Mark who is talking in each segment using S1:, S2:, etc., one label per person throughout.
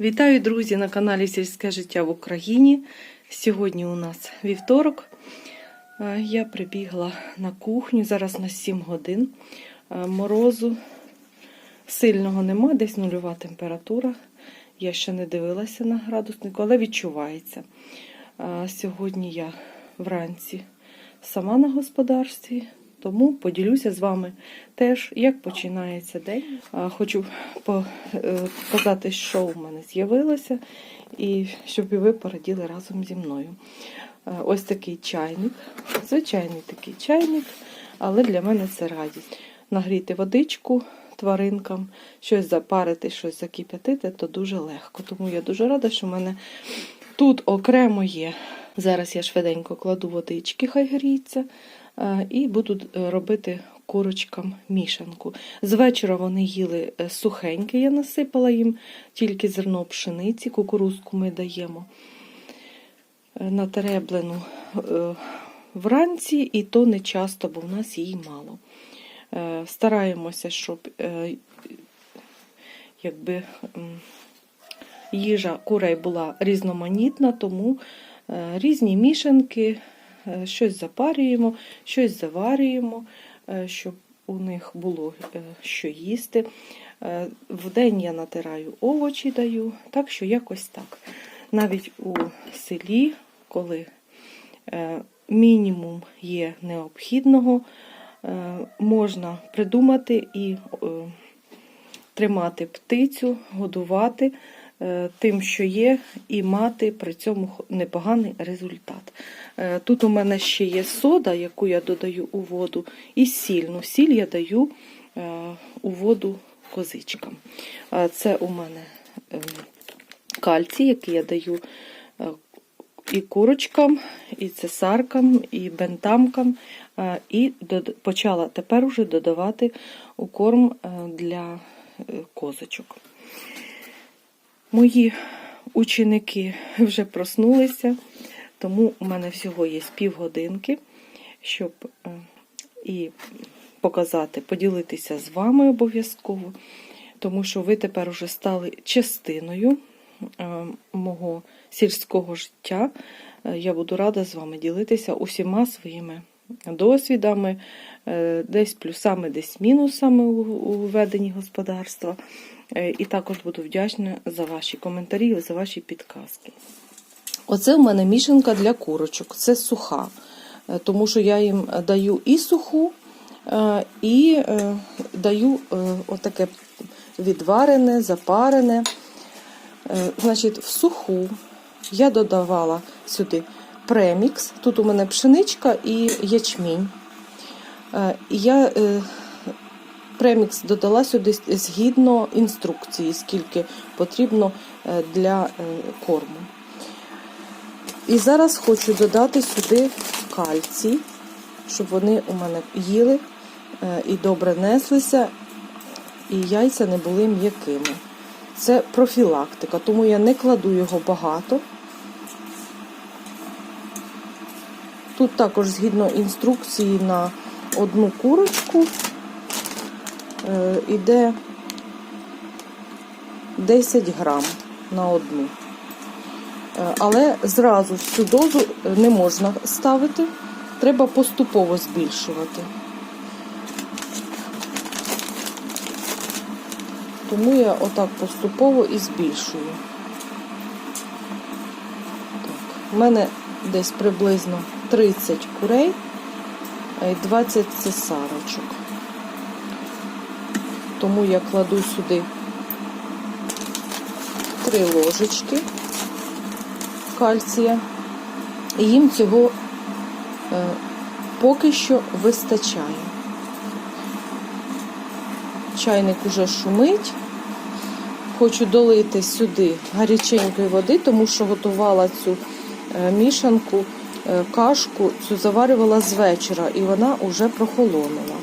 S1: Вітаю, друзі, на каналі Сільське життя в Україні. Сьогодні у нас вівторок. Е, Я прибігла на кухню, зараз на 7 годин. Е, Морозу сильного нема, десь нульова температура. Я ще не дивилася на градуснику, але відчувається. Е, Сьогодні я вранці сама на господарстві, тому поділюся з вами теж, як починається день. Хочу е, показати, що у мене з'явилося, і щоб і ви пораділи разом зі мною. Ось такий чайник, звичайний такий чайник, але для мене це радість. Нагріти водичку тваринкам, щось запарити, щось закип'ятити, то дуже легко. Тому я дуже рада, що в мене тут окремо є. Зараз я швиденько кладу водички, хай гріється, і буду е, робити курочкам мішанку. З вечора вони їли е, сухеньке, я насипала їм тільки зерно пшениці, кукурузку ми даємо е, натереблену е, вранці, і то не часто, бо в нас її мало. Е, Стараємося, щоб е, якби їжа курей була різноманітна, тому е, різні мішанки, е, щось запарюємо, щось заварюємо, е, щоб у них було е, що їсти. Е, Вдень я натираю овочі даю, так що якось так. Навіть у селі, коли е, мінімум є необхідного, е, можна придумати і е, тримати птицю, годувати е, тим, що є, і мати при цьому непоганий результат. Е, Тут у мене ще є сода, яку я додаю у воду, і сіль. Ну, сіль я даю е, у воду козичкам. Е, Це у мене е, кальцій, який я даю е, і курочкам, і цесаркам, і бентамкам, е, і почала тепер уже додавати у корм е, для е, козочок. Мої ученики вже проснулися, тому у мене всього є півгодинки, щоб е, і показати, поділитися з вами обов'язково, тому що ви тепер уже стали частиною е, мого сільського життя. Е, Я буду рада з вами ділитися усіма своїми досвідами, е, десь плюсами, десь мінусами у, веденні господарства. Е, І також буду вдячна за ваші коментарі, за ваші підказки. Оце в мене мішанка для курочок. Це суха, е, тому що я їм даю і суху, і даю отаке відварене, запарене. Значить, в суху я додавала сюди премікс. Тут у мене пшеничка і ячмінь. Е, Я е, премікс додала сюди згідно інструкції, скільки потрібно е, для корму. І зараз хочу додати сюди кальцій, щоб вони у мене їли і добре неслися, і яйця не були м'якими. Це профілактика, тому я не кладу його багато. Тут також згідно інструкції на одну курочку е, іде 10 грам на одну. Е, Але зразу всю дозу не можна ставити, треба поступово збільшувати. Тому я отак поступово і збільшую. Так. У мене десь приблизно 30 курей і 20 цесарочок. Тому я кладу сюди 3 ложечки кальція. І їм цього е, поки що вистачає. Чайник уже шумить. Хочу долити сюди гаряченької води, тому що готувала цю е, мішанку, е, кашку, цю заварювала з вечора і вона вже прохолонула.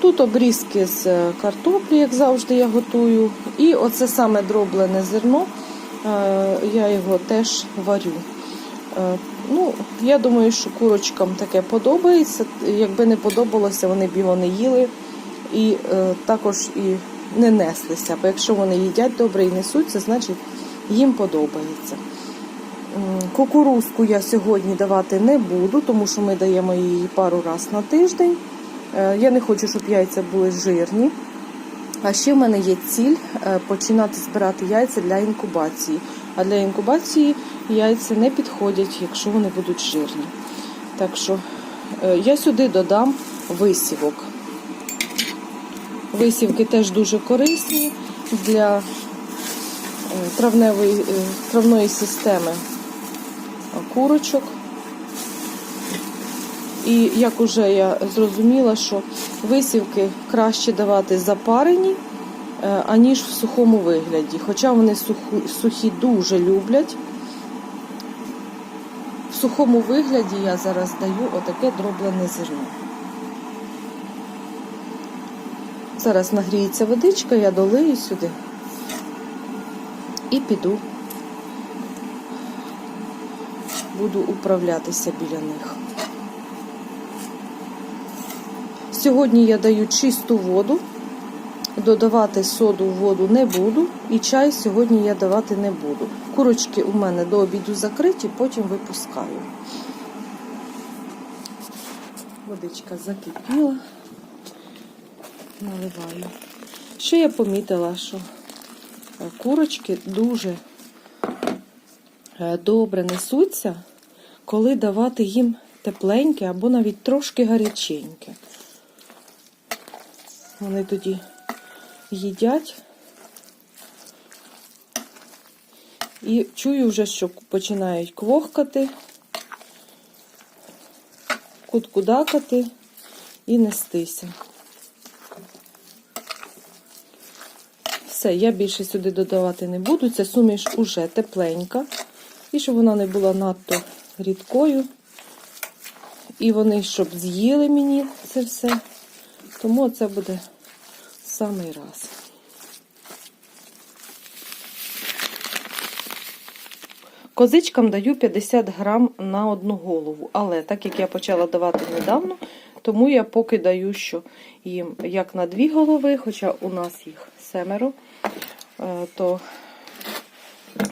S1: Тут обрізки з е, картоплі, як завжди, я готую. І оце саме дроблене зерно, е, я його теж варю. Е, Ну, я думаю, що курочкам таке подобається. Якби не подобалося, вони б його не їли і е, також і не неслися. Бо якщо вони їдять добре і несуться, значить їм подобається. Кукурузку я сьогодні давати не буду, тому що ми даємо її пару разів на тиждень. Е, Я не хочу, щоб яйця були жирні. А ще в мене є ціль е, починати збирати яйця для інкубації. А для інкубації яйця не підходять, якщо вони будуть жирні. Так що е, я сюди додам висівок. Висівки теж дуже корисні для травневої, травної системи курочок. І як уже я зрозуміла, що висівки краще давати запарені, е, аніж в сухому вигляді. Хоча вони сухі дуже люблять. В сухому вигляді я зараз даю отаке дроблене зерно. Зараз нагріється водичка, я долию сюди і піду. Буду управлятися біля них. Сьогодні я даю чисту воду. Додавати соду в воду не буду, і чай сьогодні я давати не буду. Курочки у мене до обіду закриті, потім випускаю. Водичка закипіла, наливаю. Ще я помітила, що курочки дуже добре несуться, коли давати їм тепленьке або навіть трошки гаряченьке. Вони тоді їдять. І чую вже, що починають квохкати, куткудакати і нестися. Все, я більше сюди додавати не буду. Ця суміш уже тепленька. І щоб вона не була надто рідкою. І вони щоб з'їли мені це все. Тому це буде самий раз. Козичкам даю 50 грам на одну голову. Але так як я почала давати недавно, тому я поки даю, що їм як на дві голови, хоча у нас їх семеро, е, то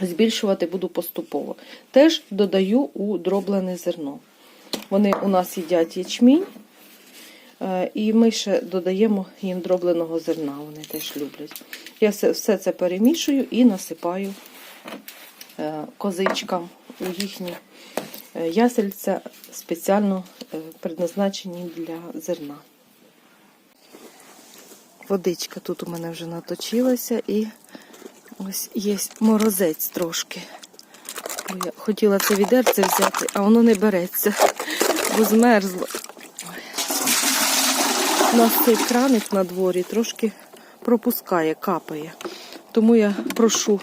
S1: збільшувати буду поступово. Теж додаю у дроблене зерно. Вони у нас їдять ячмінь. Е, І ми ще додаємо їм дробленого зерна, вони теж люблять. Я все, це перемішую і насипаю е, козичкам у їхні е, ясельця, спеціально предназначені для зерна. Водичка тут у мене вже наточилася і ось є морозець трошки. Я хотіла це відерце взяти, а воно не береться, бо змерзло. У нас цей краник на дворі трошки пропускає, капає. Тому я прошу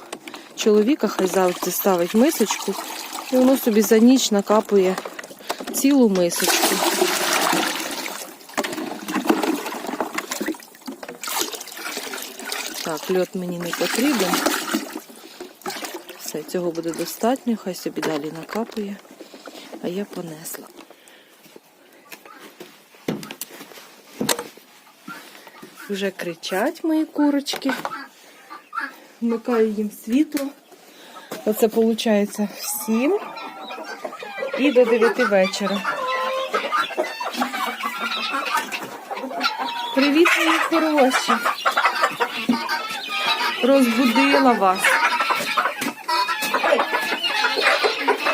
S1: чоловіка, хай завжди ставить мисочку, і воно собі за ніч накапує цілу мисочку. Так, льот мені не потрібен. Все, цього буде достатньо, хай собі далі накапує, а я понесла. Вже кричать мої курочки. Вмикаю їм світло. Оце виходить в 7 і до 9 вечора. Привіт, мої хороші. Розбудила вас.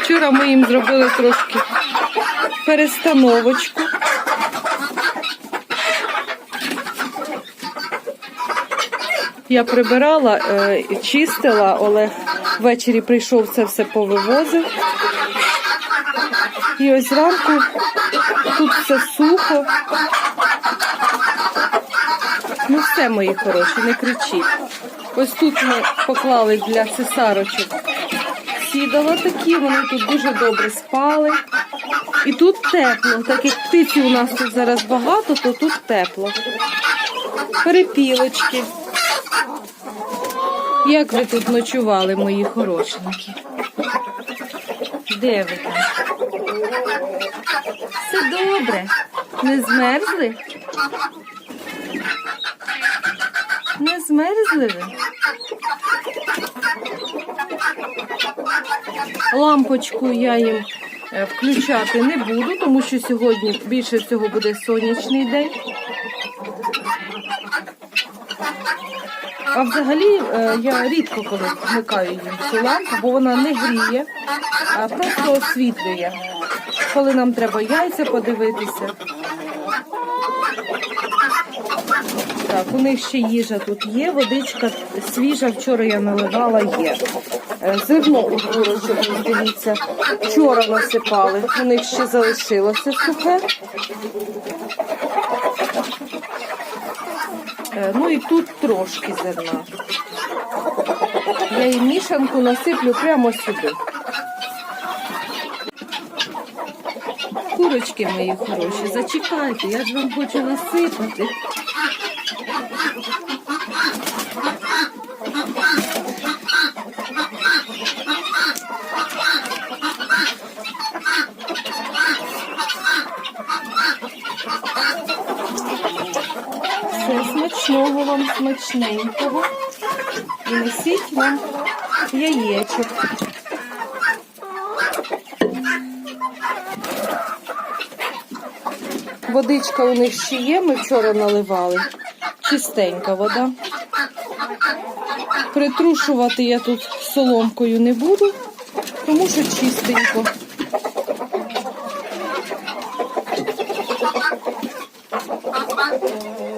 S1: Вчора ми їм зробили трошки перестановочку. Я прибирала, е, чистила, Олег ввечері прийшов, це все повивозив. І ось зранку тут все сухо. Ну все, мої хороші, не кричіть. Ось тут ми поклали для цесарочок сідала такі, вони тут дуже добре спали. І тут тепло, так як птиці у нас тут зараз багато, то тут тепло. Перепілочки. Як ви тут ночували, мої хорошенькі? Де ви там? Все добре. Не змерзли? Змерзли? Лампочку я їм е, включати не буду, тому що сьогодні більше всього буде сонячний день. А взагалі е, я рідко коли вмикаю їм цю лампу, бо вона не гріє, а просто освітлює. Коли нам треба яйця подивитися. Так, у них ще їжа тут є, водичка свіжа, вчора я наливала є. Е, Зерно у дивіться, вчора насипали, у них ще залишилося сухе. Е, Ну і тут трошки зерна. Я їм мішанку насиплю прямо сюди. Курочки мої хороші, зачекайте, я ж вам хочу насипати. Все смачного вам, смачненького. І несіть вам яєчок. Водичка у них ще є, ми вчора наливали. Чистенька вода. Притрушувати я тут соломкою не буду, тому що чистенько.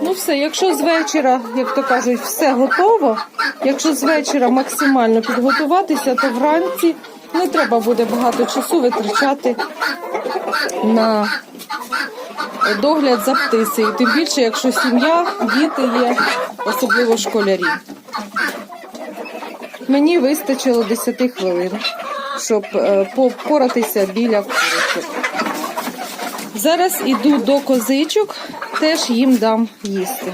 S1: Ну все, якщо з вечора, як то кажуть, все готово. Якщо з вечора максимально підготуватися, то вранці не треба буде багато часу витрачати на догляд за птицею. Тим більше, якщо сім'я, діти є, особливо школярі. Мені вистачило 10 хвилин, щоб е, попоратися біля курочок. Зараз іду до козичок, теж їм дам їсти.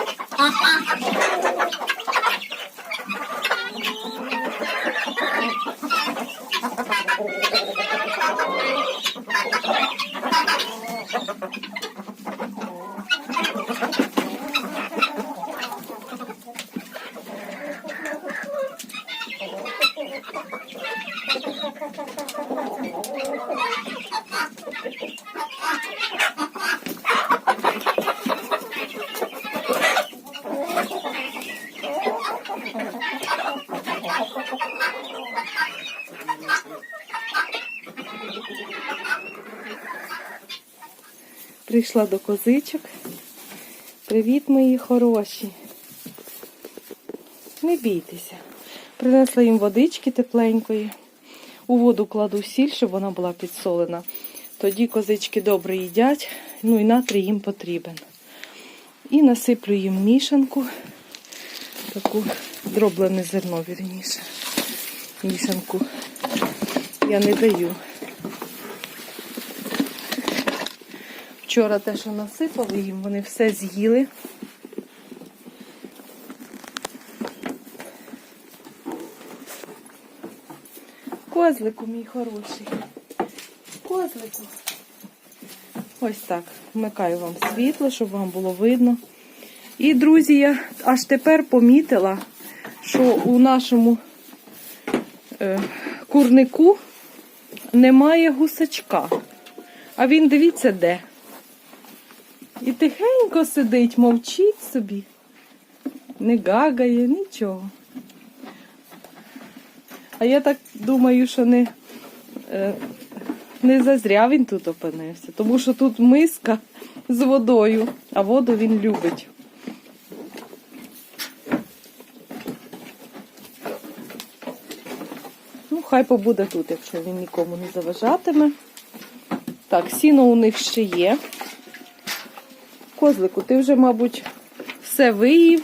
S1: Прийшла до козичок. Привіт, мої хороші. Не бійтеся. Принесла їм водички тепленької. У воду кладу сіль, щоб вона була підсолена. Тоді козички добре їдять, ну і натрій їм потрібен. І насиплю їм мішанку, таку дроблене зерно, вірніше. Мішанку я не даю. Вчора те, що насипали їм, вони все з'їли. Козлику, мій хороший. Козлику. Ось так. Вмикаю вам світло, щоб вам було видно. І, друзі, я аж тепер помітила, що у нашому е, курнику немає гусачка. А він дивіться де. І тихенько сидить, мовчить собі. Не гагає, нічого. А я так думаю, що не, е, не зазря він тут опинився, тому що тут миска з водою, а воду він любить. Ну, хай побуде тут, якщо він нікому не заважатиме. Так, сіно у них ще є. Козлику, ти вже, мабуть, все виїв.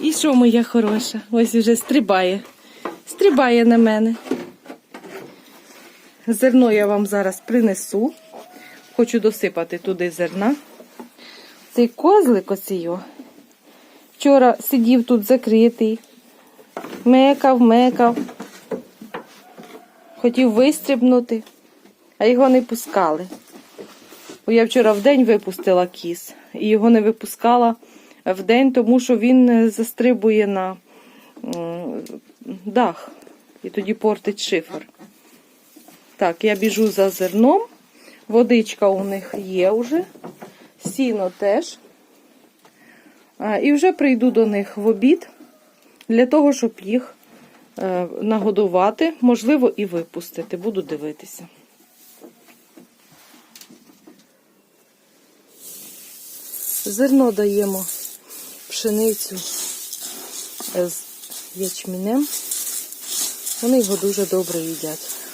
S1: І що моя хороша? Ось вже стрибає. Стрибає на мене. Зерно я вам зараз принесу. Хочу досипати туди зерна. Цей козлик оцій. о, Вчора сидів тут закритий. Мекав, мекав. Хотів вистрибнути, а його не пускали. Бо я вчора в день випустила кіс, і його не випускала в день, тому що він е, застрибує на дах і тоді портить шифер. Так, я біжу за зерном. Водичка у них є вже, сіно теж. І вже прийду до них в обід для того, щоб їх нагодувати, можливо, і випустити. Буду дивитися. Зерно даємо пшеницю з ячмінем. Вони його дуже добре їдять.